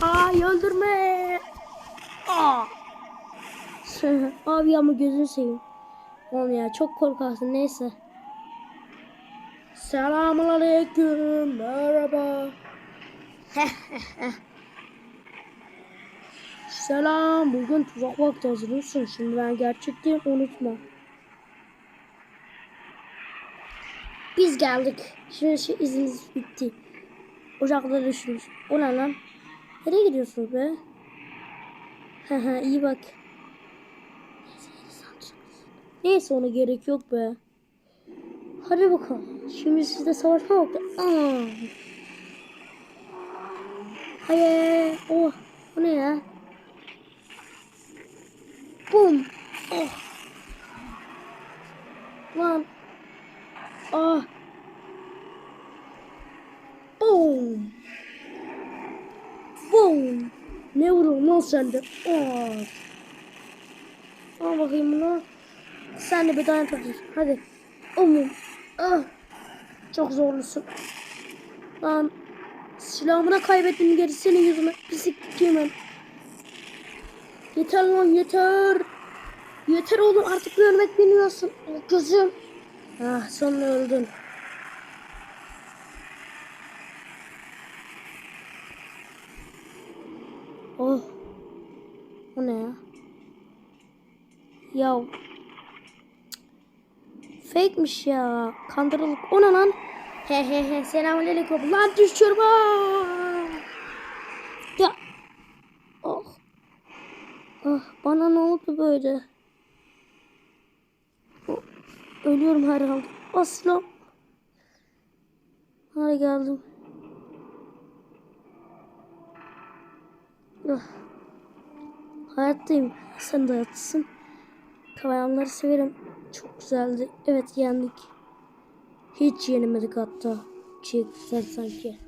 Ay öldürme. Aa. Abi ama gözünü seveyim. Oğlum ya çok korkarsın neyse. Selamun aleyküm. Merhaba. Selam. Bugün tuzak vakti hazırlıyorsun. Şimdi ben gerçek değilim unutma. Biz geldik. Şimdi şu izimiz bitti. Ocakta düşmüş. O ne lan? Nereye gidiyorsun be? Haha iyi bak. Neyse ona gerek yok be. Hadi bakalım. Şimdi sizde savaşma vakti. Hayır. Oh. Bu ne ya? Bum. Oh. Lan. Ah. Ne vuruyorsun lan sen de? Oh. Al bakayım bunu. Sen de bir tane takıyorsun. Hadi. Umum. Ah. Çok zorlusun. Lan. Silahımı kaybettim geri senin yüzüne. Pislik kimim. Yeter lan yeter. Yeter oğlum artık görmek bilmiyorsun. Gözüm. Ah sonunda öldün. Oh. O ne ya? Ya. Fake'miş ya. Kandırılık. O ne lan? He he he. Selamünaleyküm. Lan düşürme. Ya. Oh. Ah bana ne oldu böyle? Oh, Ölüyorum herhalde. Aslan. Hadi geldim. Hayattayım. Sen de hayatlısın. Kameramları severim. Çok güzeldi. Evet yendik. Hiç yenemedik hatta. Şey güzel sanki.